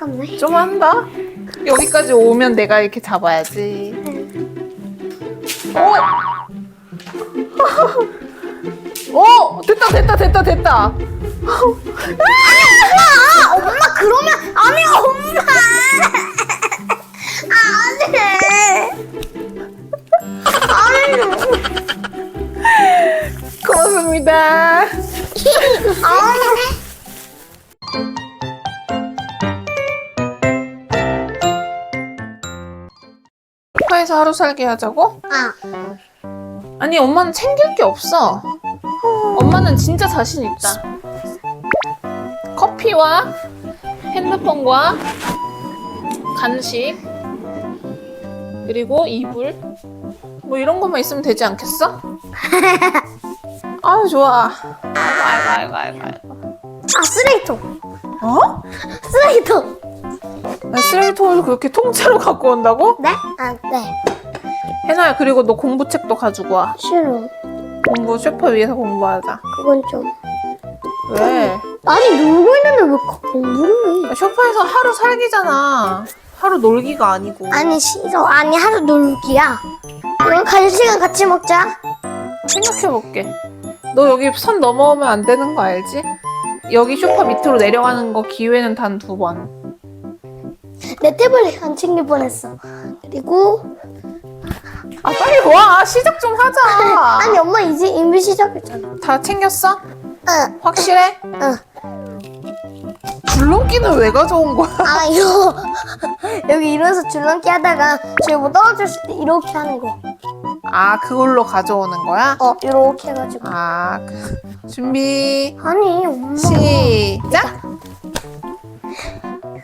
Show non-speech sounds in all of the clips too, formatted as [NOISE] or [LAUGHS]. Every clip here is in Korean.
아깝네. 좀 한다. 여기까지 오면 내가 이렇게 잡아야지. 오! 오! [LAUGHS] 됐다 됐다 됐다 됐다. 아, 엄마 그러면 아니 엄마. 아, 안 돼. 아니. 고맙습니다. 아. 소파에서 하루 살기 하자고? 아, 아니 엄마는 챙길 게 없어. 엄마는 진짜 자신 있다. 커피와 핸드폰과 간식 그리고 이불 뭐 이런 것만 있으면 되지 않겠어? [LAUGHS] 아유 좋아. 아이고 아이고 아이고 아이고. 아 쓰레기통. 어? 쓰레기통. 나 쓰레기통을 그렇게 통째로 갖고 온다고? 네? 아, 네. 해나야 그리고 너 공부책도 가지고 와. 싫어. 공부 소파 위에서 공부하자. 그건 좀. 왜? 아니 놀고 있는데 왜 공부를 해? 소파에서 하루 살기잖아. 하루 놀기가 아니고. 아니 싫어. 아니 하루 놀기야. 이거 간식은 같이 먹자. 생각해볼게. 너 여기 선 넘어오면 안 되는 거 알지? 여기 소파 밑으로 내려가는 거 기회는 단 두 번. 내 태블릿 안 챙길 뻔했어. 그리고 아 빨리 와 시작 좀 하자. [LAUGHS] 아니 엄마 이제 인비 시작했잖아. 다 챙겼어? 응, 확실해? 응. 줄넘기는 왜 가져온 거야? [LAUGHS] 아 이거 여기 일어나서 줄넘기 하다가 저기 뭐 떨어졌을 때 이렇게 하는 거. 아 그걸로 가져오는 거야? 어 이렇게 해가지고. 아 그- 준비 아니 엄마. 시작.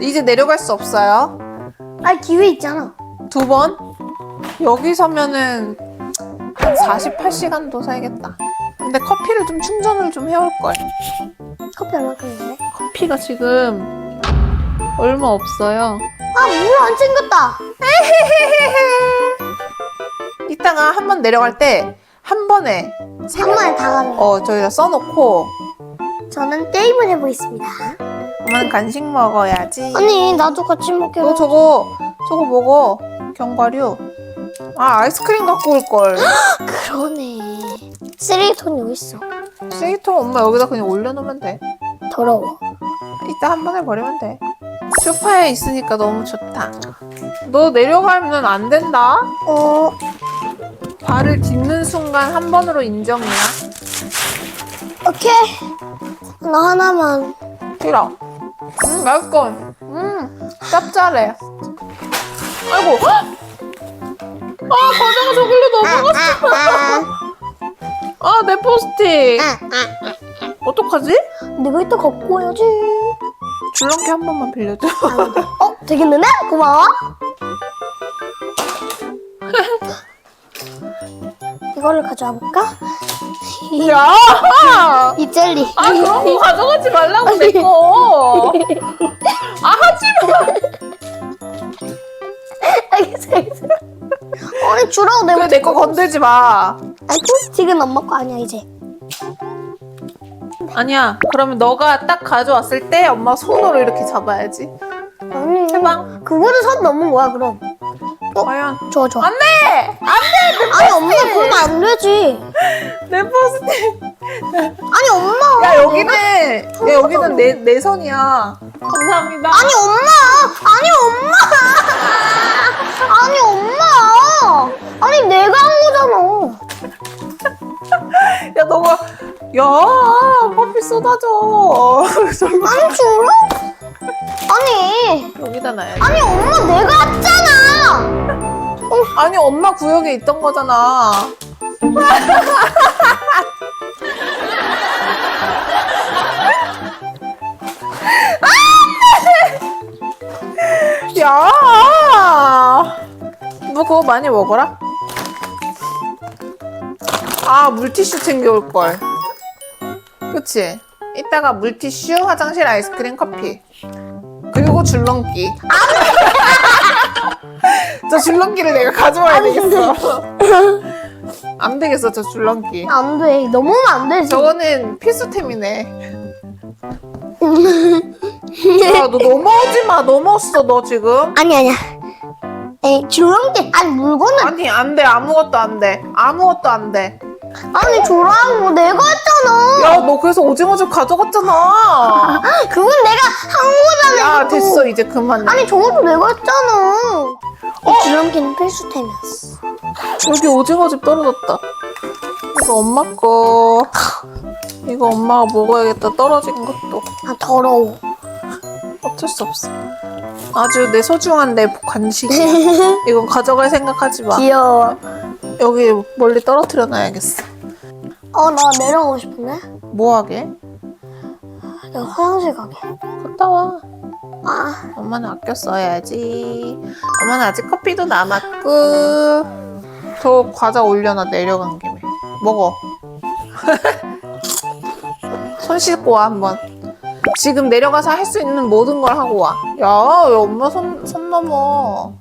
이제 내려갈 수 없어요. 아 기회 있잖아. 두 번. 여기 서면은 한 48시간도 살겠다. 근데 커피를 좀 충전을 좀 해올 걸. 커피 얼마큼인데? 커피가 지금 얼마 없어요. 아 물 안 챙겼다. [LAUGHS] 이따가 한 번 내려갈 때 한 번에 세한 명- 번에 다 가는 거. 어 저희가 써놓고 저는 게임을 해보겠습니다. 엄마는 간식 먹어야지. 아니 나도 같이 먹게. 너 저거 저거 먹어 견과류. 아 아이스크림 갖고 올 걸. [GASPS] 그러네. 쓰레기통이 여기 있어. 쓰레기통 엄마 여기다 그냥 올려놓으면 돼. 더러워. 이따 한 번에 버리면 돼. 소파에 있으니까 너무 좋다. 너 내려가면 안 된다. 어 발을 딛는 순간 한 번으로 인정이야. 오케이. 나 하나만. 싫어. 음, 맛있고. 음, 짭짤해. 아이고. 헉! 아, 과자가 저길로 넘어갔어. 아, 내 포스틱. 어떡하지? 내가 이따 갖고 와야지. 줄넘기 한 번만 빌려줘. 어 되겠는데? 고마워. [LAUGHS] 이거를 가져와 볼까? 야! 이 젤리. 아, 그런 거 가져가지 말라고, 내 거. 아, 하지 마. 알겠어, 알겠어. 아니 주라고 내가 그래, 내거 건들지 마. 아니 포스틱은 엄마 거 아니야 이제. 아니야. 그러면 너가 딱 가져왔을 때 엄마 손으로 이렇게 잡아야지. 아니. 해봐. 그거는 선 넘은 거야 그럼. 과연. 좋아 좋아. 안 돼! 안 돼! 아니 엄마 그러면 안 되지. 내 포스틱. 아니 엄마. 야, 여기는, 야, 여기는 내, 내 선이야. 감사합니다. 아니 엄마. 아니 엄마. 아니 엄마. 아니 내가 한 거잖아. 야, 너가, 야, 커피 쏟아져. 저거 아니 주라? 아니. 여기다 놔야지. 아니 엄마 내가 왔잖아. 아니, 엄마 구역에 있던 거잖아. [LAUGHS] 야! 너 그거 많이 먹어라? 아, 물티슈 챙겨올 걸. 그치? 이따가 물티슈, 화장실 아이스크림, 커피. 그리고 줄넘기. 저 줄넘기를 내가 가져와야 되겠어. [LAUGHS] 안 되겠어, 저 줄넘기. 안 돼. 넘으면 안 되지. 저거는 필수템이네. [LAUGHS] 야, 너 넘어오지 마. 넘었어, 너 지금. 아니 아니야. 에이 줄넘기 아니 물건은 아니, 안 돼. 아무것도 안 돼. 아무것도 안 돼. 아니 줘라고 내가 했잖아. 야, 너 그래서 오징어집 가져갔잖아. [LAUGHS] 그건 내가 한 거잖아. 야, 됐어. 이제 그만해. 아니 저것도 내가 했잖아. 이 줄넘기는 필수템이었어. 여기 오징어집 떨어졌다. 이거 엄마 거. 이거 엄마가 먹어야겠다. 떨어진 것도. 아 더러워. 어쩔 수 없어. 아주 내 소중한 내 간식이야. [LAUGHS] 이건 가져갈 생각하지 마. 귀여워. 여기 멀리 떨어뜨려 놔야겠어. 어 나 내려가고 싶은데. 뭐 하게? 내가 화장실 가게. 갔다 와. 아 엄마는 아껴 써야지. 엄마는 아직 커피도 남았고. 저 과자 올려놔 내려간 김에. 먹어. [LAUGHS] 손 씻고 와 한번. 지금 내려가서 할 수 있는 모든 걸 하고 와. 야, 왜 엄마 손, 손 넘어.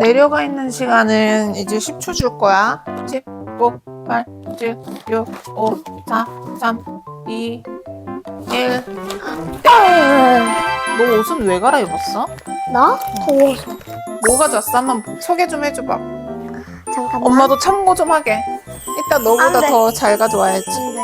내려가 있는 시간은 이제 10초 줄 거야. 10, 9, 8, 7, 6, 5, 4, 3, 2, 1. 너 옷은 왜 갈아입었어? 나? 더워서. 뭐 가져왔어? 한번 소개 좀 해줘봐. 잠깐만. 엄마도 참고 좀 하게. 이따 너보다 안 돼. 더 잘 가져와야지. 안 돼.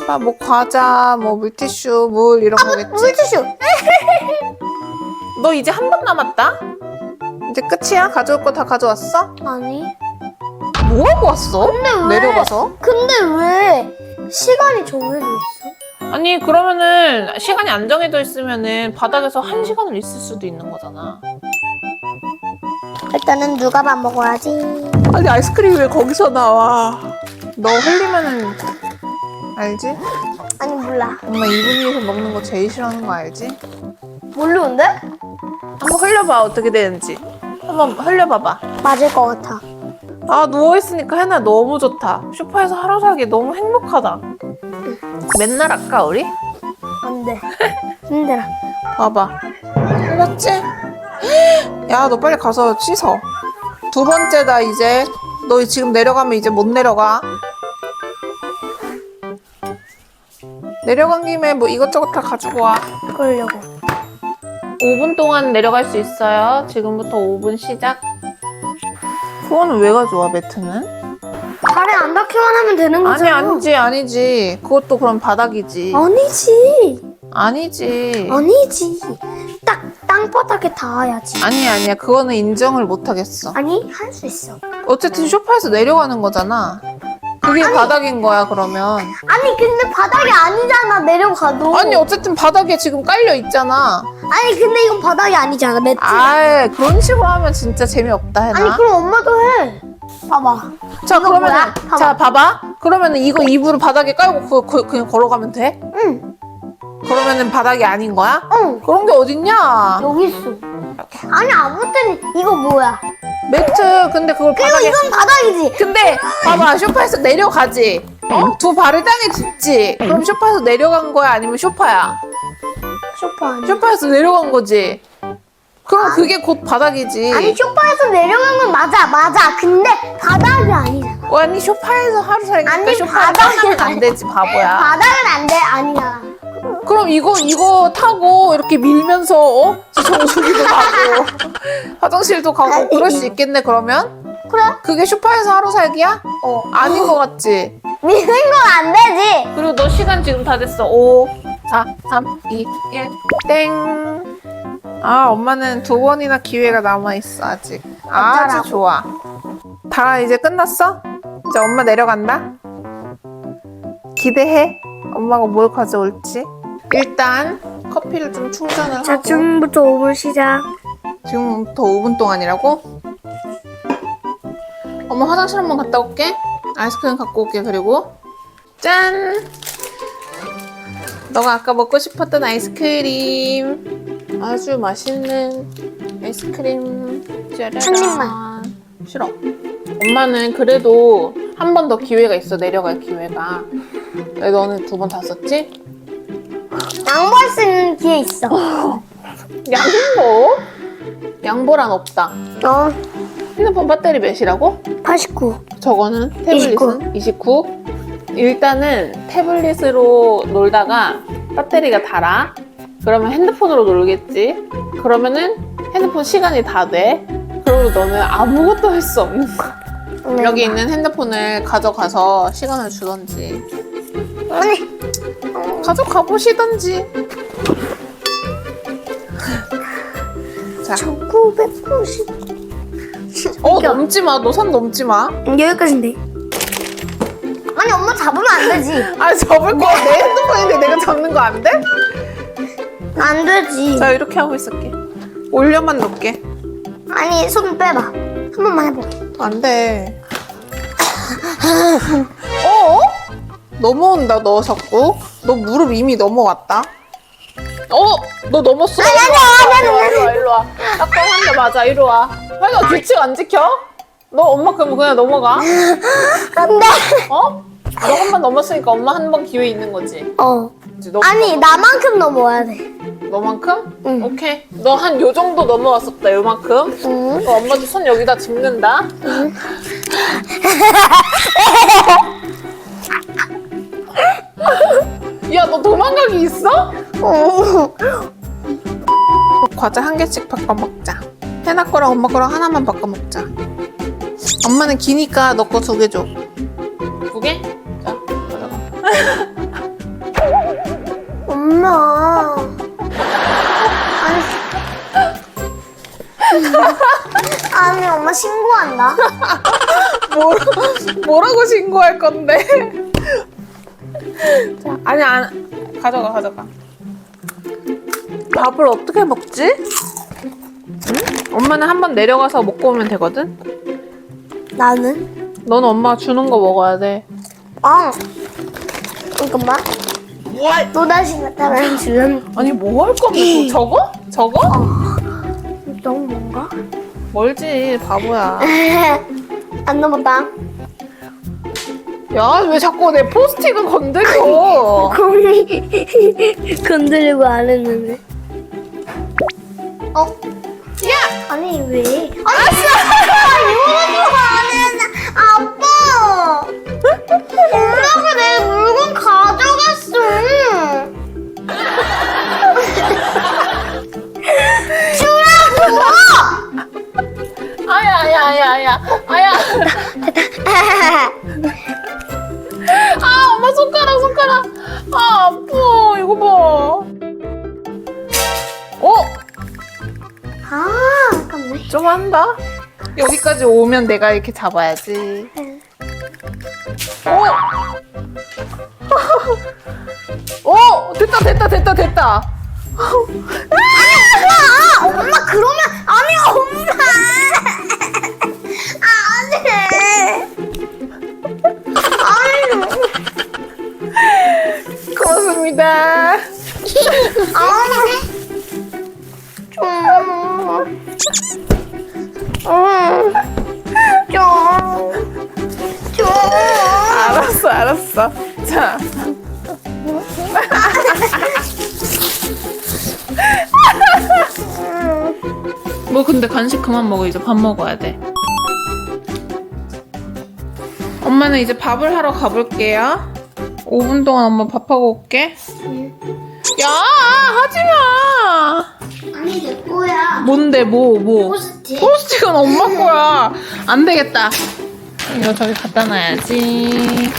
해봐, 뭐 과자, 뭐 물티슈, 물 이런 거겠지. 물티슈. [LAUGHS] 너 이제 한 번 남았다? 이제 끝이야? 가져올 거 다 가져왔어? 아니. 뭐 하고 왔어? 내려가서? 근데 왜 시간이 정해져 있어? 아니 그러면은 시간이 안 정해져 있으면은 바닥에서 한 시간을 있을 수도 있는 거잖아. 일단은 누가 밥 먹어야지. 아니 아이스크림이 왜 거기서 나와? 너 흘리면은 알지? 아니 몰라. 엄마 이분 위에서 먹는 거 제일 싫어하는 거 알지? 모르는데? 한번 흘려봐 어떻게 되는지. 한번 흘려봐봐. 맞을 것 같아. 아 누워 있으니까 해나 너무 좋다. 소파에서 하루 살기 너무 행복하다. 맨날 할까 우리? 안 돼. 힘들어. 봐봐. 흘렸지? 야 너 빨리 가서 씻어. 두 번째다 이제. 너 지금 내려가면 이제 못 내려가. 내려간 김에 뭐 이것저것 다 가지고 와. 그러려고. 5분 동안 내려갈 수 있어요. 지금부터 5분 시작. 그거는 왜 가져와 매트는? 발에 안 닿기만 하면 되는 아니 거잖아. 아니지 아니지. 그것도 그럼 바닥이지. 아니지. 아니지. 아니지. 딱 땅바닥에 닿아야지. 아니 아니야. 그거는 인정을 못 하겠어. 아니 할 수 있어. 어쨌든 소파에서 내려가는 거잖아. 그게 바닥인 거야 그러면. 아니 근데 바닥이 아니잖아 내려가도. 아니 어쨌든 바닥에 지금 깔려 있잖아. 아니 근데 이건 바닥이 아니잖아 매트. 아 그런 식으로 하면 진짜 재미없다 해나. 아니 그럼 엄마도 해. 봐봐. 자 이거 그러면 뭐야? 봐봐. 자 봐봐. 그러면은 이거 이불을 바닥에 깔고 그, 그, 그냥 걸어가면 돼? 응. 그러면은 바닥이 아닌 거야? 응. 그런 게 어딨냐? 여기 있어. 아니 아무튼 이거 뭐야? 매트 근데 그걸 그리고 바닥에 이건 바닥이지. 근데 봐봐 소파에서 내려가지 어? 두 발을 땅에 딛지 그럼 소파에서 내려간 거야 아니면 소파야 소파 아니. 소파에서 내려간 거지 그럼 그게 곧 바닥이지 아니 소파에서 내려간 건 맞아 맞아. 근데 바닥이 아니잖아. 어, 아니 소파에서 하루 살니까 아니, 바닥이 안 아니- 되지 바보야 바닥은 안 돼 아니야. 그럼 이거 이거 타고 이렇게 밀면서 어? 정수기도 [LAUGHS] 가고 화장실도 가고 그럴 수 있겠네 그러면 그래? 그게 소파에서 하루 살기야? 어. 아닌 것 같지 [LAUGHS] 미는 건 안 되지. 그리고 너 시간 지금 다 됐어. 5, 4, 3, 2, 1, 땡. 아, 엄마는 두 번이나 기회가 남아있어, 아직. 아주 어쩌라고. 좋아. 다 이제 끝났어? 이제 엄마 내려간다? 기대해. 엄마가 뭘 가져올지. 일단, 커피를 좀 충전을 하고. 지금부터 5분 시작. 지금부터 5분 동안이라고? 엄마 화장실 한번 갔다 올게. 아이스크림 갖고 올게. 그리고 짠! 너가 아까 먹고 싶었던 아이스크림. 아주 맛있는 아이스크림. 짜라란. 한 입만. 싫어. 엄마는 그래도 한 번 더 기회가 있어. 내려갈 기회가. 왜 너는 두 번 다 썼지? 양보할 수 있는 기회 있어. [LAUGHS] 양보? 양보란 없다. 어, 핸드폰 배터리 몇이라고? 89. 저거는 태블릿은 29. 일단은 태블릿으로 놀다가 배터리가 닳아. 그러면 핸드폰으로 놀겠지. 그러면은 핸드폰 시간이 다 돼. 그리고 너는 아무것도 할 수 없는 거야. 네. 여기 있는 핸드폰을 가져가서 시간을 주던지 가져가 보시던지. 자, 1990 어 넘지 마. 너 선 넘지 마. 여기까지인데 아니 엄마 잡으면 안 되지 아 잡을 거야. 내 핸드폰인데 내가 잡는 거 안 돼? 안 되지 자 이렇게 하고 있을게. 올려만 놓을게. 아니 손 빼봐 한 번만 해봐 안 돼. 어? 넘어온다 너 자꾸. 너 무릎 이미 넘어왔다. 어? 너 넘었어? 아니, 아니, 아니, 아니, 일로 와 일로 와. 아까 한대 맞아 이리 와. 너 규칙 안 지켜? 너 엄마 그럼 그냥 넘어가. 안 돼 어? 너 한 번 넘었으니까 엄마 한 번 기회 있는 거지. 어 너 아니 나만큼 넘어야 돼 너만큼? 응. 오케이. 너 한 요 정도 넘어왔었다. 요만큼. 응. 어, 엄마도 손 여기다 짚는다. [LAUGHS] 야, 너 도망가기 있어? 어. 과자 한 개씩 바꿔 먹자. 해나 거랑 엄마 거랑 하나만 바꿔 먹자. 엄마는 기니까 너 거 두 개 줘. 두 개? 아니 엄마 신고한다 [LAUGHS] 뭐라, 뭐라고 신고할 건데? 자, 아니, 안, 가져가, 가져가. 밥을 어떻게 먹지? 응? 엄마는 한 번 내려가서 먹고 오면 되거든? 나는 넌 엄마가 주는 거 먹어야 돼. 아 잠깐만 또 다시 나타나는 주연 아니, 뭐 할 건데? 저- 저거? 저거? 너무 뭔가 멀지, 바보야. [LAUGHS] 안 넘었다 야, 왜 자꾸 내 포스틱을 건드려? [LAUGHS] [LAUGHS] 건드리고 안 했는데 어? 야! 아니 왜? 아니 이거 안했 한다. 여기까지 오면 내가 이렇게 잡아야지. 어? [LAUGHS] 어? 됐다, 됐다, 됐다, 됐다. 아, 엄마 그러면 아니 엄마 아니 아니 고맙습니다. 좀. 자. 뭐 근데 간식 그만 먹어 이제 밥 먹어야 돼. 엄마는 이제 밥을 하러 가볼게요. 5분 동안 엄마 밥하고 올게. 야, 하지 마. 아니 내 거야. 뭔데 뭐 뭐? 포스트. 포스틱은 엄마 거야. 안 되겠다. 이거 저기 갖다 놔야지.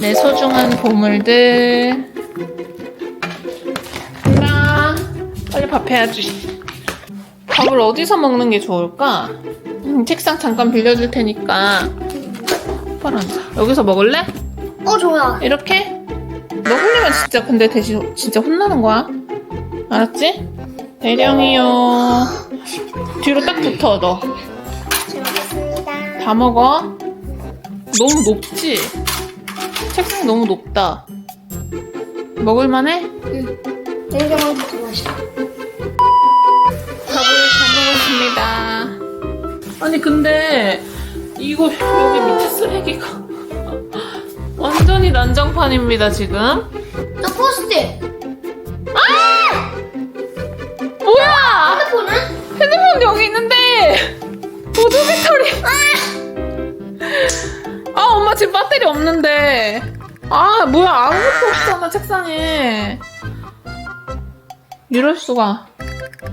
내 소중한 보물들. 하나. 빨리 밥 해야지. 밥을 어디서 먹는 게 좋을까? 음, 책상 잠깐 빌려줄 테니까. 앉아. 여기서 먹을래? 어 좋아. 이렇게? 너 흘리면 진짜 근데 대신 진짜 혼나는 거야. 알았지? 대령이요. 뒤로 딱 붙어 너. 잘 먹겠습니다. 다 먹어. 너무 높지? 책상 너무 높다. 먹을만해? 더 마셔. 밥을 다 먹었습니다. 아니 근데 이거 여기 밑에 쓰레기가 [LAUGHS] 완전히 난장판입니다 지금. 지금 배터리 없는데. 아 뭐야 아무것도 없잖아 책상에 이럴 수가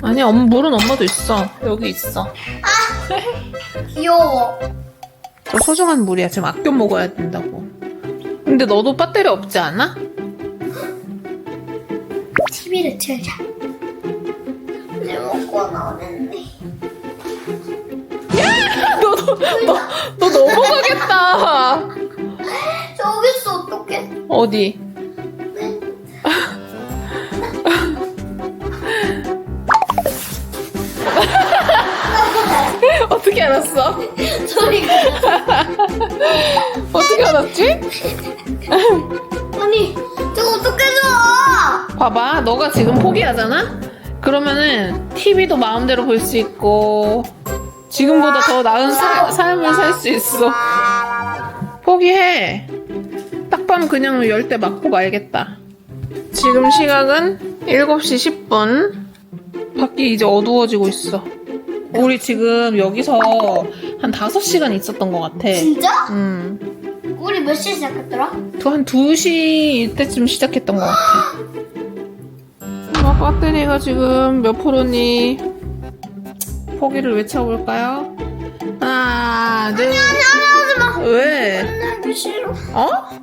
아니 엄마 물은 엄마도 있어 여기 있어 귀여워. 저 소중한 물이야 지금 아껴 먹어야 된다고 근데 너도 배터리 없지 않아? TV를 틀자. 내 먹고 나오는데. 너도 너, 너 넘어가겠다 저기 있어, 어떡해. 어디? 어떻게 알았어? 소리가. 어떻게 알았지? 아니, 저거 어떻게 줘? 봐봐, 너가 지금 포기하잖아? 그러면은 TV도 마음대로 볼 수 있고 지금보다 더 나은 사- 삶을 살 수 있어. 포기해. 딱 봐면 그냥 열대 맞고 말겠다. 지금 시각은 7시 10분. 밖이 이제 어두워지고 있어. 우리 지금 여기서 한 5시간 있었던 것 같아. 진짜? 음. 우리 몇 시에 시작했더라? 또한 2시 이때쯤 시작했던 것 같아. 엄마 배터리가 지금 몇 프로니? 포기를 외쳐볼까요? 하나, 둘. 하지 마. 왜? 끝나기 싫어. 어?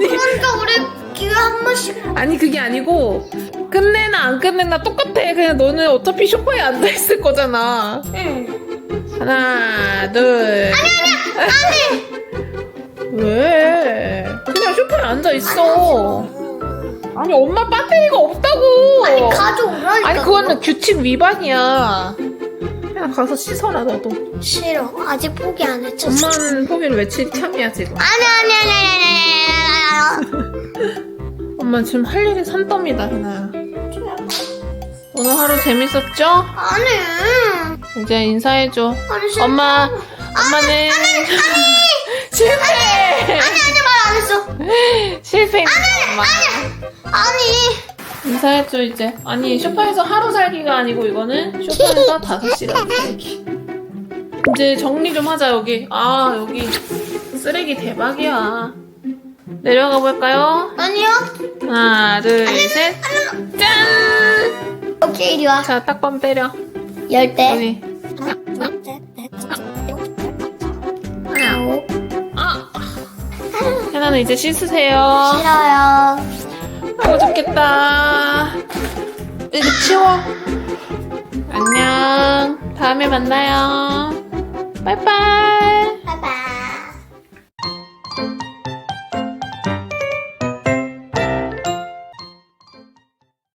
아니, 그러니까 우리 기회 한 번씩. 아니 그게 아니고 끝내나 안 끝내나 똑같아. 그냥 너는 어차피 소파에 앉아 있을 거잖아. 응. 하나, 둘. 아니, 아니, 왜? 그냥 소파에 앉아 있어. 아니 엄마 배터리가 없다고. 아니 가져오라니까. 아니 그거는 규칙 위반이야. 그냥 가서 씻어라 너도. 싫어. 아직 포기 안 했죠. 엄마는 포기를 외칠 참이야 지금. 아니 아니 아니 아니 아니 아니. [LAUGHS] 엄마 지금 할 일이 산더미다 해나야. 오늘 하루 재밌었죠? 아니. 이제 인사해줘. 아니 싫어. 엄마, 엄마는 [LAUGHS] 실패. 아니 아니 말 안 했어. [LAUGHS] 실패입니다, 엄마. 아니. 인사해줘 이제. 아니 쇼파에서 하루 살기가 아니고 이거는 쇼파에서 다섯 시간 살기. 이제 정리 좀 하자 여기. 아 여기 쓰레기 대박이야. 내려가 볼까요? 아니요. 하나, 둘, 셋. 짠. 오케이 이리 와. 자 딱밤 때려. 열대. 여기. 아홉. 아. 해나는 이제 씻으세요. 싫어요. 아고 좋겠다. 이제 치워. 안녕. 다음에 만나요. 빠이빠이.